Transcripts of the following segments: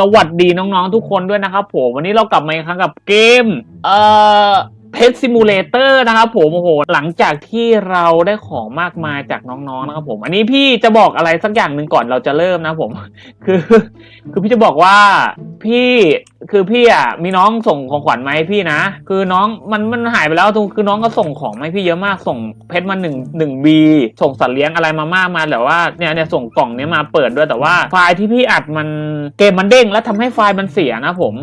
สวัสดีน้องๆทุกคนด้วยนะครับผมวันนี้เรากลับมาอีกครั้งกับเกม เอ่อ เพชรซิมูเลเตอร์นะครับผมโอ้โหหลังจากที่เราได้ของมากมายจากน้องๆนะครับผม อันนี้พี่จะบอกอะไรสักอย่างหนึ่งก่อนเราจะเริ่มนะผม คือ คือพี่จะบอกว่าพี่คือพี่อะมีน้องส่งของขวัญมาให้พี่นะ คือน้องมันมันหายไปแล้วทุกคือน้องก็ส่งของมาให้พี่เยอะมากส่งเพชรมาหนึ่งหนึ่งบีส่งสัตว์เลี้ยงอะไรมามากมาแต่ว่าเนี่ยเนี่ยส่งกล่องเนี้ยมาเปิดด้วยแต่ว่าไฟล์ที่พี่อัดมันเกมมันเด้งแล้วทำให้ไฟล์มันเสียนะผม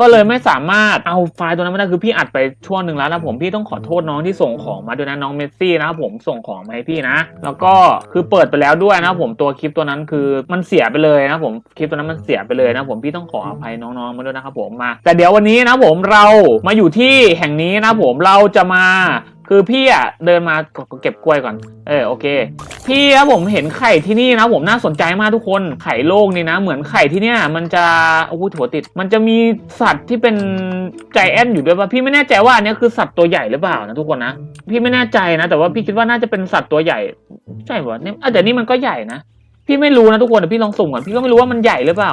ก็เลยไม่สามารถเอาไฟล์ตัวนั้นมาได้คือพี่อัดไปช่วงหนึ่งแล้วนะผมพี่ต้องขอโทษน้องที่ส่งของมาด้วยนะน้องเมสซี่นะครับผมส่งของมาให้พี่นะ แล้วก็คือเปิดไปแล้วด้วยนะผมตัวคลิปตัวนั้นคือมันเสียไปเลยนะผมคลิปตัวนั้นมันเสียไปเลยนะผมพี่ต้องขออภัยน้องๆมาด้วยนะครับผมมา แต่เดี๋ยววันนี้นะผมเรามาอยู่ที่แห่งนี้นะผมเราจะมา คือพี่อะเดินมาเก็บกล้วยก่อน เออโอเค พี่ครับผมเห็นไข่ที่นี่นะผมน่าสนใจมากทุกคนไข่โลกนี่นะ เหมือนไข่ที่เนี่ยมันจะโอ้โหถั่วติด มันจะมีสัตว์ที่เป็นใจแอนอยู่ด้วยป่ะพี่ไม่แน่ใจว่าอันนี้คือสัตว์ตัวใหญ่หรือเปล่านะทุกคนนะพี่ไม่แน่ใจนะ แต่ว่าพี่คิดว่าน่าจะเป็นสัตว์ตัวใหญ่ใช่ป่ะเนี่ยอะแต่นี่มันก็ใหญ่นะพี่ไม่รู้นะทุกคนแต่พี่ลองสุ่มก่อนพี่ก็ไม่รู้ว่ามันใหญ่หรือเปล่า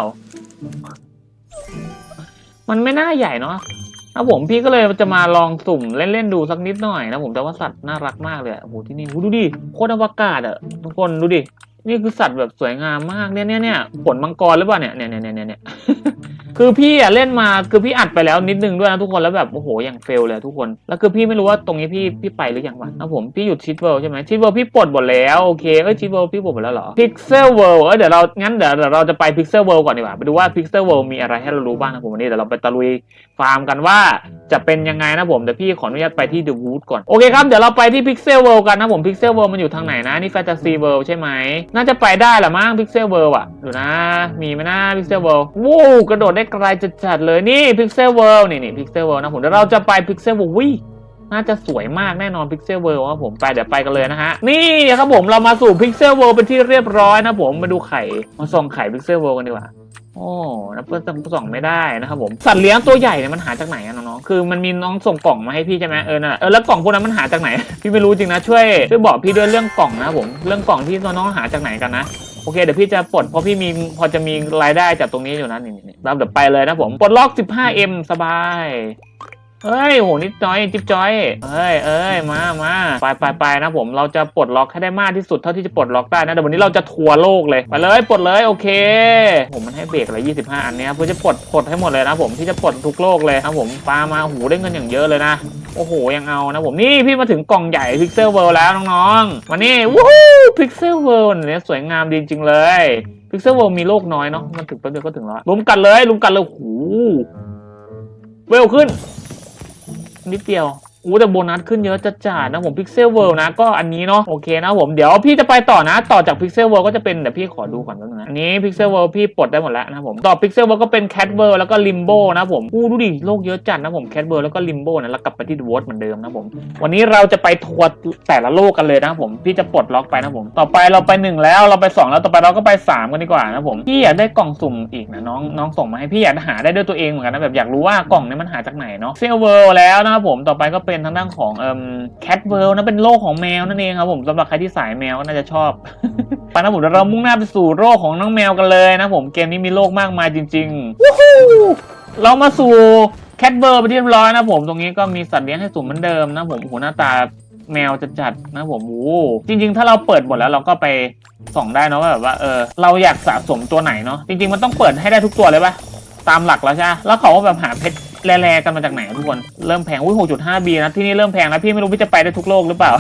มันไม่น่าใหญ่เนาะ นะผมพี่ก็เลยจะมาลองสุ่มเล่นๆดูสักนิดหน่อยนะผมแต่ว่าสัตว์น่ารักมากเลยอะโอ้โหที่นี่โหดูดิโคตรอวกาศอะทุกคนดูดินี่คือสัตว์แบบสวยงามมากเนี่ยเนี่ยเนี่ยผลมังกรหรือเปล่าเนี่ยเนี่ยเนี่ยเนี่ยเนี่ย คือพี่อะเล่นมาคือพี่อัดไปแล้วนิดนึงด้วยนะทุกคนแล้วแบบโอ้โหอย่างเฟลเลยทุกคนแล้วคือพี่ไม่รู้ว่าตรงนี้พี่พี่ไปหรือยังวะนะผมพี่หยุดชิดเวิลใช่ไหมชิดเวิลพี่ปลดหมดแล้วโอเคเอ้ยชิดเวิลพี่ปลดหมดแล้วเหรอพิกเซลเวิลเออเดี๋ยวเรางั้นเดี๋ยวเดี๋ยวเราจะไปพิกเซลเวิลก่อนดีกว่าไปดูว่าพิกเซลเวิลมีอะไรให้เรารู้บ้างนะผมวันนี้เดี๋ยวเราไปตะลุยฟาร์มกันว่า จะเป็นยังไงนะผมเดี๋ยวพี่ขออนุญาตไปที่เดอะวูดก่อนโอเคครับเดี๋ยวเราไปที่พิกเซลเวิลกันนะผมพิกเซลเวิลมันอยู่ทางไหนนะนี่แฟนตาซีเวิลใช่ไหมน่าจะไปได้แหละมั้งพิกเซลเวิลอะดูนะ มีไหมนะพิกเซลเวิลวู้กระโดดได้ไกลจัดๆเลยนี่พิกเซลเวิลนี่นี่พิกเซลเวิลนะผมเดี๋ยวเราจะไปพิกเซลเวิลวิน่าจะสวยมากแน่นอนพิกเซลเวิลครับผมไปเดี๋ยวไปกันเลยนะฮะ นี่ครับผมเรามาสู่พิกเซลเวิลเป็นที่เรียบร้อยนะผมมาดูไข่มาส่องไข่พิกเซลเวิลกันดีกว่า โอ้นะเพื่อนส่องไม่ได้นะครับผม สัตว์เลี้ยงตัวใหญ่เนี่ยมันหาจากไหนอะน้องๆ คือมันมีน้องส่งกล่องมาให้พี่ใช่ไหมเออน่ะเออแล้วกล่องพวกนั้นมันหาจากไหน พี่ไม่รู้จริงนะช่วยช่วยบอกพี่ด้วยเรื่องกล่องนะผม เรื่องกล่องที่น้องๆหาจากไหนกันนะโอเคเดี๋ยวพี่จะปลดเพราะพี่มีพอจะมีรายได้จากตรงนี้อยู่นะนี่นี่เราเดี๋ยวไปเลยนะผมปลดล็อก 15M สบาย เฮ้ยโหนิดจอยจิ๊บจอยเอ้ยเอ้ยมามาไปไปไปนะผมเราจะปลดล็อกให้ได้มากที่สุดเท่าที่จะปลดล็อกได้นะแต่วันนี้เราจะทัวร์โลกเลยไปเลยปลดเลยโอเคผมมันให้เบรกอะไร25 อันเนี้ยเพื่อจะปลดปลดให้หมดเลยนะผมที่จะปลดทุกโลกเลยครับผมปามาหูได้เงินอย่างเยอะเลยนะโอ้โหยังเอานะผมนี่พี่มาถึงกล่องใหญ่พิกเซลเวิลด์แล้วน้องๆมานี่วู้พิกเซลเวิลด์เนี่ยสวยงามดีจริงเลยพิกเซลเวิลด์มีโลกน้อยเนาะมันถึงแป๊บเดียวก็ถึงแล้วลุมกันเลยลุมกันเลยโอ้โหเวลขึ้น นิดเดียว อู้แต่โบนัสขึ้นเยอะจัดจ่านะผมพิกเซลเวิลด์นะก็อันนี้เนาะโอเคนะผมเดี๋ยวพี่จะไปต่อนะ ต่อจากพิกเซลเวิลด์ก็จะเป็นเดี๋ยวพี่ขอดูก่อนแป๊บนึงนะอันนี้พิกเซลเวิลด์พี่ปลดได้หมดแล้วนะผมต่อพิกเซลเวิลด์ก็เป็นแคทเวิลด์แล้วก็ลิมโบนะผมอู้ดูดิโลกเยอะจัดนะผมแคทเวิลด์แล้วก็ลิมโบนะแล้วกลับไปที่ดวอตเหมือนเดิมนะผมวันนี้เราจะไปทัวร์แต่ละโลกกันเลยนะผมพี่จะปลดล็อกไปนะผมต่อไปเราไปหนึ่งแล้วเราไปสองแล้วต่อไปเราก็ไปสามกันดีกว่านะผมพี่อยากได้กล่องสุ่มอีกนะน้องน้องส่งมาให้พี่อยากหาได้ด้วยตัวเองเหมือนกันนะแบบอยากรู้ว่ากล่องนี้มันหาจากไหนเนาะเซลเวิลแล้วนะผมต่อไปก็เป็นทางด้านของเอ่มแคทเวิลนะเป็นโลกของแมวนั่นเองครับผมสำหรับใครที่สายแมวก็น่าจะชอบไปนะผมเดี๋ยวเรามุ่งหน้าไปสู่โลกของน้องแมวกันเลยนะผมเกมนี้มีโลกมากมายจริงๆวู้ฮู้เรามาสู่แคทเวิลไปเรียบร้อยนะผมตรงนี้ก็มีสัตว์เลี้ยงให้สุ่มเหมือนเดิมนะผมโอ้โหหน้าตาแมวจะจัดนะผมโอ้จริง ๆ ถ้าเราเปิดหมดแล้วเราก็ไปส่องได้เนาะว่าแบบว่าเออเราอยากสะสมตัวไหนเนาะจริง ๆ มันต้องเปิดให้ได้ทุกตัวเลยปะตามหลักแล้วใช่แล้วเขาก็แบบหาเพชร แร่ๆกันมาจากไหนอะทุกคน เริ่มแพงอุ้ยหกจุดห้าบีนะที่นี่เริ่มแพงนะพี่ไม่รู้พี่จะไปได้ทุกโลกหรือเปล่า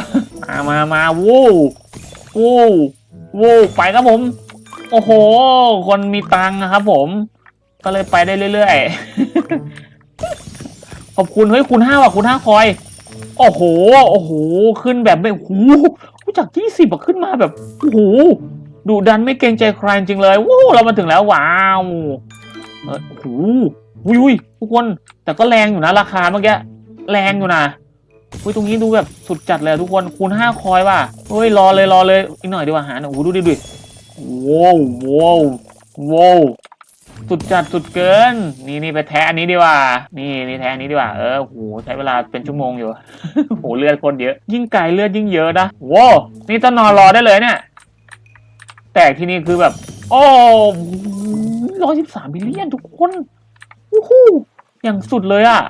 มามามาวู้วู้วู้ไปครับผม โอ้โห คนมีตังค์นะครับผม ก็เลยไปได้เรื่อยๆ ขอบคุณเฮ้ยคุณห้าว่ะคุณห้าคอย โอ้โห โอ้โห ขึ้นแบบไม่โอ้โหจากยี่สิบอะขึ้นมาแบบโอ้โหดุดันไม่เกรงใจใครจริงเลยว้าวเรามาถึงแล้วว้าวเออโอ้โห วุ้ยวุ้ยทุกคนแต่ก็แรงอยู่นะราคาเมื่อกี้แรงอยู่นะอุ้ยตรงนี้ดูแบบสุดจัดเลยทุกคนคูณห้าคอยว่ะเฮ้ยรอเลยรอเลยอีกหน่อยดีกว่าหาหน่อยโอ้โหดูดิดิว้าวว้าวว้าวสุดจัดสุดเกิน นี่นี่ไปแท้อันนี้ดีกว่า นี่นี่แท้อันนี้ดีกว่าเออโหใช้เวลาเป็นชั่วโมงอยู่โหเลือดคนเยอะ ยิ่งไกลเลือดยิ่งเยอะนะโว้นี่ต้องนอนรอได้เลยเนี่ย แตกที่นี่คือแบบ โอ้ร้อยสิบสามบิลเลียนทุกคน อ้โหอย่างสุดเลยอะ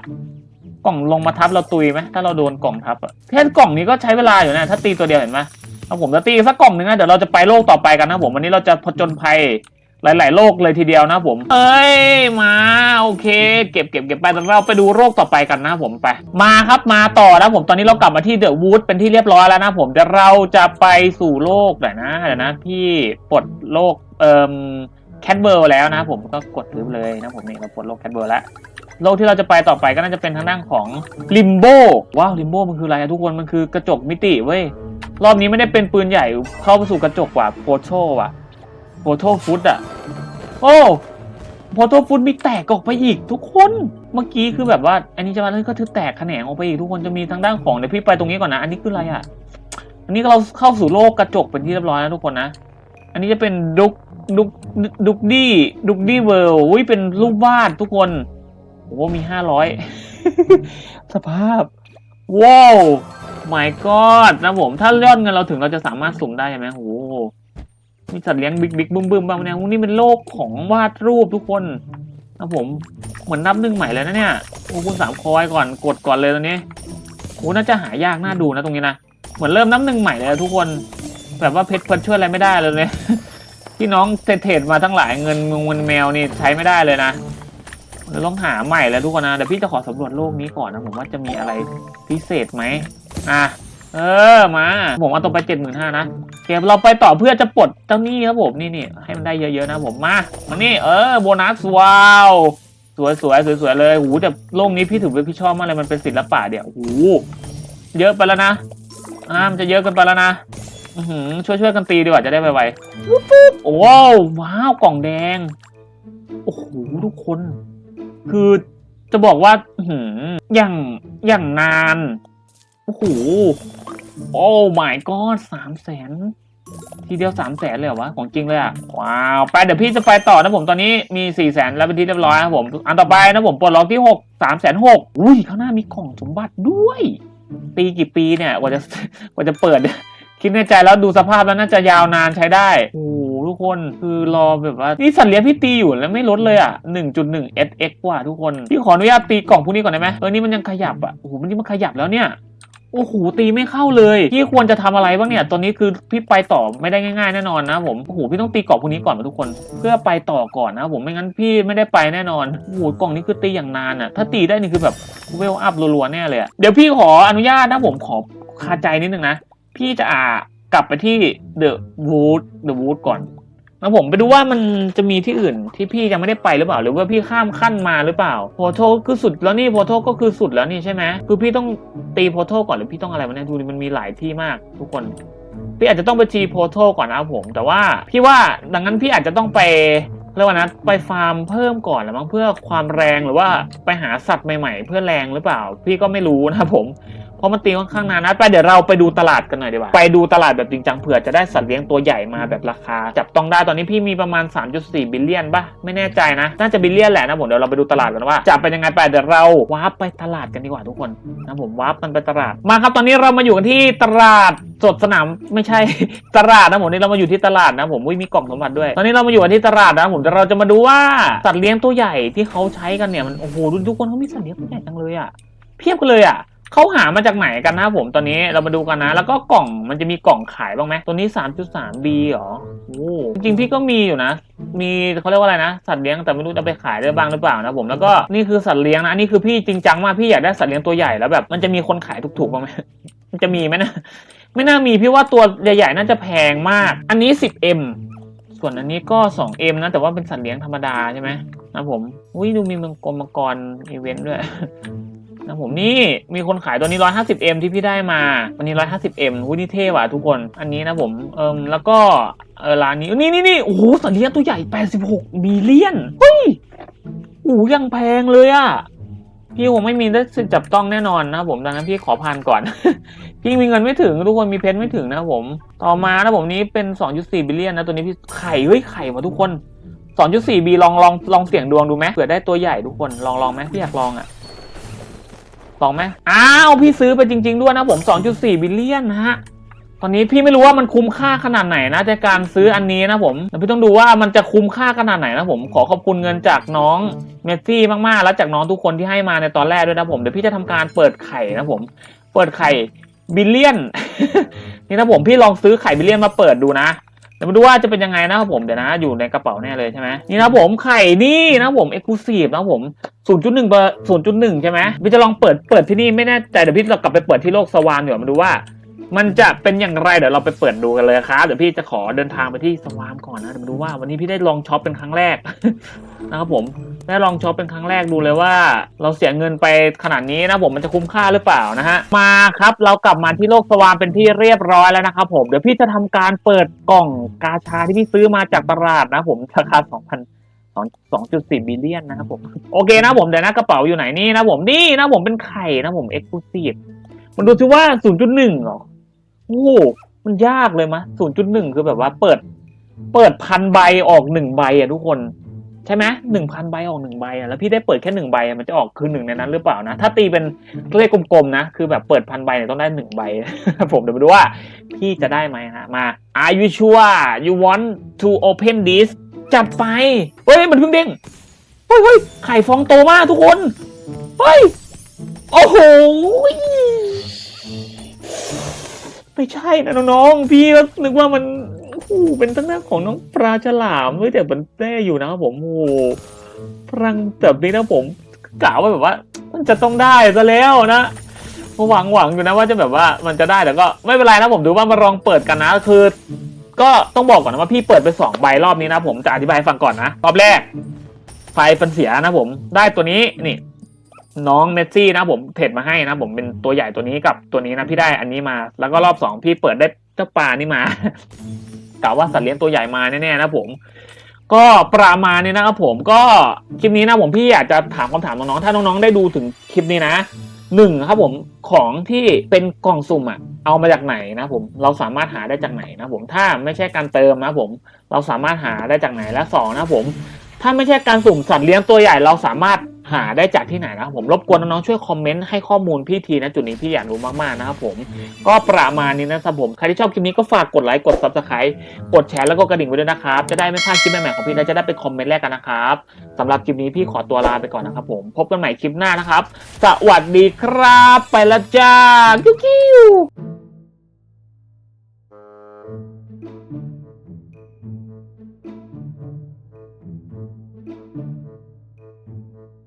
กล่องลงมาทับเราตุยไหมถ้าเราโดนกล่องทับอะแค่กล่องนี้ก็ใช้เวลาอยู่นะ ถ้าตีตัวเดียวเห็นไหมเอาผมจะตีสักกล่องหนึ่งนะเดี๋ยวเราจะไปโลกต่อไปกันนะผมวันนี้เราจะผจญภัยหลาย ๆโลกเลยทีเดียวนะผม เอ้ย มาโอเค เก็บเก็บเก็บไปแต่เราไปดูโรคต่อไปกันนะผมไป มาครับมาต่อนะผมตอนนี้เรากลับมาที่เดอะวูดเป็นที่เรียบร้อยแล้วนะผมเดี๋ยวเราจะไปสู่โลกเดี๋ยนะเดี๋ยวนะพี่ปลดโลกเอ่ม แคทเบิร์แล้วนะผมก็กดซื้อเลยนะผมนี่เราปลดโลกแคทเบิร์แล้วโลกที่เราจะไปต่อไปก็น่าจะเป็นทางด้านของลิมโบว้าวลิมโบมันคืออะไรอะทุกคนมันคือกระจกมิติเว้ยรอบนี้ไม่ได้เป็นปืนใหญ่เข้าไปสู่กระจกว่ะโพโชว่ะโพโชฟุตอะโอ้พอตัวฟุตมีแตกออกไปอีกทุกคนเมื่อกี้คือแบบว่า อันนี้จะมาเล่นก็ถือแตกแขนงออกไปอีกทุกคนจะมีทางด้านของเดี๋ยวพี่ไปตรงนี้ก่อนนะ อันนี้คืออะไรอะอันนี้เราเข้าสู่โลกกระจกเป็นที่เรียบร้อยแล้วทุกคนนะ อันนี้จะเป็นดุก ดุกดุกดี้ดุกดี้เวิลด์อุ้ยเป็นรูปวาดทุกคนโอ้โหมีห้าร้อยสภาพ ว้าว my god นะผม ถ้ายอดเงินเราถึงเราจะสามารถสุ่มได้ใช่ไหมโอ้โหมีสัตว์เลี้ยงบิ๊กบิ๊กบึ้มบึ้มบางเนี่ยนี่เป็นโลกของวาดรูปทุกคนนะผมเหมือนนับหนึ่งใหม่เลยนะเนี่ยโอ้คุณสามคอยก่อนกดก่อนเลยตอนนี้โอ้น่าจะหายากน่าดูนะตรงนี้นะเหมือนเริ่มนับหนึ่งใหม่เลยทุกคน แบบว่าเพชรเพิร์ช่วยอะไรไม่ได้เลยเนี่ย ที่น้องเทรดมาทั้งหลายเงินมึงเงินแมวนี่ใช้ไม่ได้เลยนะเราต้องหาใหม่แล้วทุกคนนะเดี๋ยวพี่จะขอสำรวจโลกนี้ก่อนนะผมว่าจะมีอะไรพิเศษไหมอะเออมาผมเอาตัวไปเจ็ดหมื่นห้านะเก็บเราไปต่อเพื่อจะปลดเจ้าหนี้ครับผมนี่นี่ให้มันได้เยอะๆนะผมมามานี่เออโบนัสว้าวสวยสวยสวยสวยเลยหูแต่โลกนี้พี่ถือว่าพี่ชอบมากเลยมันเป็นศิลปะเดี๋ยวหูเยอะไปแล้วนะอ่ามันจะเยอะเกันไปแล้วนะ อือหือช่วยช่วยกันตีดีกว่าจะได้ไวๆปุ๊บปุ๊บโอ้ว้าวว้าวกล่องแดง โอ้โหทุกคน คือจะบอกว่าอื้อหืออย่างอย่างนาน โอ้โห โอ้ my god สามแสนทีเดียวสามแสนเลยเหรอวะ ของจริงเลยอะ ว้าว ไปเดี๋ยวพี่จะไปต่อนะผมตอนนี้มีสี่แสนแล้วเป็นที่เรียบร้อยครับผม อันต่อไปนะผมปลดล็อกที่หกสามแสนหกอุ้ยข้างหน้ามีกล่องสมบัติด้วย ปีกี่ปีเนี่ยกว่าจะกว่าจะเปิด คิดในใจแล้วดูสภาพแล้วน่าจะยาวนานใช้ได้โอ้โหทุกคนคือรอแบบว่านี่สัตว์เลี้ยงพี่ตีอยู่แล้วไม่ลดเลยอะ 1.1 SX กว่าทุกคน พี่ขออนุญาตตีกล่องพวกนี้ก่อนได้ไหมเออนี่มันยังขยับอะโอ้โหมันนี่มันขยับแล้วเนี่ยโอ้โหตีไม่เข้าเลย พี่ควรจะทำอะไรบ้างเนี่ย ตอนนี้คือพี่ไปต่อไม่ได้ง่ายๆแน่นอนนะผมโอ้โหพี่ต้องตีกล่องพวกนี้ก่อนนะทุกคน เพื่อไปต่อก่อนนะผมไม่งั้นพี่ไม่ได้ไปแน่นอนโอ้โหกล่องนี้คือตีอย่างนานอะ ถ้าตีได้นี่คือแบบเวลอัพรัวๆแน่เลยอะเดี๋ยวพี่ขออนุญาตนะผมขอคาใจนิดนึงนะ พี่จะอ่ากลับไปที่เดอะวูดเดอะวูดก่อนนะผมไปดูว่ามันจะมีที่อื่นที่พี่ยังไม่ได้ไปหรือเปล่า หรือว่าพี่ข้ามขั้นมาหรือเปล่าโพโทคือสุดแล้วนี่โพโทก็คือสุดแล้วนี่ใช่ไหมคือพี่ต้องตีโพโทก่อนหรือพี่ต้องอะไรวะเนี่ยดูดิมันมีหลายที่มากทุกคน พี่อาจจะต้องไปจีโพโทก่อนนะครับผม แต่ว่าพี่ว่าดังนั้นพี่อาจจะต้องไปเรียกว่านะไปฟาร์มเพิ่มก่อนหรือมั้งเพื่อความแรงหรือว่าไปหาสัตว์ใหม่ ๆ เพื่อแรงหรือเปล่า พี่ก็ไม่รู้นะครับผม เพราะมันตีค่อนข้างนานนะไปเดี๋ยวเราไปดูตลาดกันหน่อยดีกว่าไปดูตลาดแบบจริงจังเผื่อจะได้สัตว์เลี้ยงตัวใหญ่มาแบบราคา จับต้องได้ตอนนี้พี่มีประมาณ 3.4 บิลเลียนป่ะไม่แน่ใจนะ น่าจะบิลเลียนแหละนะผมเดี๋ยวเราไปดูตลาดกันว่าจะเป็นยังไงไปเดี๋ยวเราวาร์ปไปตลาดกันดีกว่าทุกคนนะผมวาร์ปกันไปตลาดมาครับตอนนี้เรามาอยู่กันที่ตลาดสดสนามไม่ใช่ตลาดนะผมนี่เรามาอยู่ที่ตลาดนะผมอุ๊ยมีกล่องสมบัติด้วย ตอนนี้เรามาอยู่กันที่ตลาดนะผมเดี๋ยวเราจะมาดูว่าสัตว์เลี้ยงตัวใหญ่ที่เขาใช้กันเนี่ยมันโอ้โหทุกคนเขามีสัตว์เลี้ยงตัวใหญ่จังเลยอะเพียบกันเลยอะ เขาหามาจากไหนกันนะผมตอนนี้เรามาดูกันนะ แล้วก็กล่องมันจะมีกล่องขายบ้างไหมตัวนี้ 3.3B เหรอโอ้จริงๆพี่ก็มีอยู่นะ มีเขาเรียกว่าอะไรนะสัตว์เลี้ยงแต่ไม่รู้จะไปขายได้บ้างหรือเปล่านะผมแล้วก็นี่คือสัตว์เลี้ยงนะอันนี้คือพี่จริงจังมากพี่อยากได้สัตว์เลี้ยงตัวใหญ่แล้วแบบ มันจะมีคนขายถูกๆบ้างไหมมันจะมีไหมนะไม่น่ามีพี่ว่าตัวใหญ่ๆน่าจะแพงมาก อันนี้ 10M ส่วนอันนี้ก็ 2M นะ แต่ว่าเป็นสัตว์เลี้ยงธรรมดาใช่ไหมนะผม อุ้ยดูมีมังกรมังกรอีเวนต์ด้วย นะผมนี่มีคนขายตัวนี้ 150M ที่พี่ได้มาวันนี้ 150M อุ้ยนี่เท่ว่ะทุกคน อันนี้นะผมเอิมแล้วก็เออร้านนี้นี่นี่นี่โอ้โหสัตว์เลียงตัวใหญ่ 86มิลเลียนเฮ้ยโอ้ยังแพงเลยอะพี่คงไม่มีได้จับต้องแน่นอนนะผมดังนั้นพี่ขอพันก่อน พี่มีเงินไม่ถึงทุกคนมีเพชรไม่ถึงนะผม ต่อมานะผมนี้เป็น 2.4 บิลเลียนนะตัวนี้พี่ไข่เฮ้ยไข่มาทุกคน 2.4บีลองลองลองเสี่ยงดวงดูไหมเผื่อได้ตัวใหญ่ทุกคนลองลองไหมพี่อยากลองอะ ลองไหมอ้าวพี่ซื้อไปจริง ๆ ด้วยนะผม 2.4 บิลเลียนนะฮะตอนนี้พี่ไม่รู้ว่ามันคุ้มค่าขนาดไหนนะในกการซื้ออันนี้นะผมแต่พี่ต้องดูว่ามันจะคุ้มค่าขนาดไหนนะผม ขอขอบคุณเงินจากน้องเมสซี่มากๆ แล้วจากน้องทุกคนที่ให้มาในตอนแรกด้วยนะผม เดี๋ยวพี่จะทำการเปิดไข่นะผม เปิดไข่บิลเลียน นี่นะผมพี่ลองซื้อไข่บิลเลียนมาเปิดดูนะ ดี๋ยวมาดูว่าจะเป็นยังไงนะครับผมเดี๋ยวนะอยู่ในกระเป๋าแน่เลยใช่ไหมนี่นะผมไข่นี่นะผมเอ็กซ์คลูซีฟนะผม 0.1เบอร์0.1 ใช่ไหมพี่จะลองเปิดเปิดที่นี่ไม่แน่ใจเดี๋ยวพี่เรากลับไปเปิดที่โลกสวานเดี๋ยวมาดูว่า มันจะเป็นอย่างไรเดี๋ยวเราไปเปิดดูกันเลยครับเดี๋ยวพี่จะขอเดินทางไปที่สวามก่อนนะเดี๋ยวมาดูว่าวันนี้พี่ได้ลองช็อปเป็นครั้งแรก นะครับผมได้ลองช็อปเป็นครั้งแรกดูเลยว่า เราเสียเงินไปขนาดนี้นะผมมันจะคุ้มค่าหรือเปล่านะฮะมาครับเรากลับมาที่โลกสวามเป็นที่เรียบร้อยแล้วนะครับผมเดี๋ยวพี่จะทำการเปิดกล่องกาชาที่พี่ซื้อมาจากตลาดนะผมราคา2,000สองสองจุดสี่บิลเลียนนะครับผมโอเคนะผมเดี๋ยวนะกระเป๋าอยู่ไหนนี่นะผมนี่นะผมเป็นไข่นะผมเอ็กซ์คลูซีฟมันดูซิว่าศูนย์จุดหนึ่งหรอ โอ้โหมันยากเลยมะศูนย์จุดหนึ่งคือแบบว่าเปิด เปิดพันใบออกหนึ่งใบอะทุกคน ใช่ไหมหนึ่งพันใบออกหนึ่งใบอะแล้วพี่ได้เปิดแค่หนึ่งใบอะมันจะออกคือหนึ่งในนั้นหรือเปล่านะ ถ้าตีเป็นเลขกลมๆนะคือแบบเปิดพันใบเนี่ยต้องได้หนึ่งใบผมเดี๋ยวมาดูว่าพี่จะได้ไหมนะมา Are you sure you want to open this จัดไปเฮ้ยมันเพิ่งเด้งเฮ้ยเฮ้ยไข่ฟองโตมากทุกคนเฮ้ยโอ้โห ไม่ใช่นะน้องๆ พี่ก็นึกว่ามันโอ้เป็นตั้งหน้าของน้องปลาฉลามเฮ้ยแต่มันแน่อยู่นะครับผมโอ้พลังแบบนี้นะผมกล่าวว่าแบบว่า มันจะต้องได้ซะแล้วนะหวังหวังอยู่นะว่าจะแบบว่ามันจะได้แต่ก็ไม่เป็นไรนะผมดูว่ามาลองเปิดกันนะคือ ก็ต้องบอกก่อนนะว่าพี่เปิดไปสองใบรอบนี้นะผมจะอธิบายให้ฟังก่อนนะรอบแรก ไฟเป็นเสียนะผม ได้ตัวนี้นี่ น้องเมสซี่นะผมเทรดมาให้นะ ผมเป็นตัวใหญ่ตัวนี้กับตัวนี้นะพี่ได้อันนี้มา แล้วก็รอบสองพี่เปิดได้เจ้าปลานี่มากะว่าสัตว์เลี้ยงตัวใหญ่มาแน่ๆนะผม ก็ประมาณนี้นะครับผมก็คลิปนี้นะผมพี่อยากจะถามคำถามน้องๆถ้าน้องๆได้ดูถึงคลิปนี้นะหนึ่งครับผมของที่เป็นกล่องสุ่มอะเอามาจากไหนนะผมเราสามารถหาได้จากไหนนะผมถ้าไม่ใช่การเติมนะผม เราสามารถหาได้จากไหนและสองนะผม ถ้าไม่ใช่การสุ่มสัตว์เลี้ยงตัวใหญ่เราสามารถหาได้จากที่ไหนนะครับผมรบกวนน้องๆช่วยคอมเมนต์ให้ข้อมูลพี่ทีนะจุดนี้พี่อยากรู้มากๆนะครับผมก็ประมาณนี้นะครับผมใครที่ชอบคลิปนี้ก็ฝากกดไลค์กด subscribe กดแชร์แล้วก็กระดิ่งไว้ด้วยนะครับจะได้ไม่พลาดคลิปใหม่ๆของพี่และจะได้เป็นคอมเมนต์แรกกันนะครับสำหรับคลิปนี้พี่ขอตัวลาไปก่อนนะครับผมพบกันใหม่คลิปหน้านะครับ สวัสดีครับไปและจ้ากิ้วกิ้ว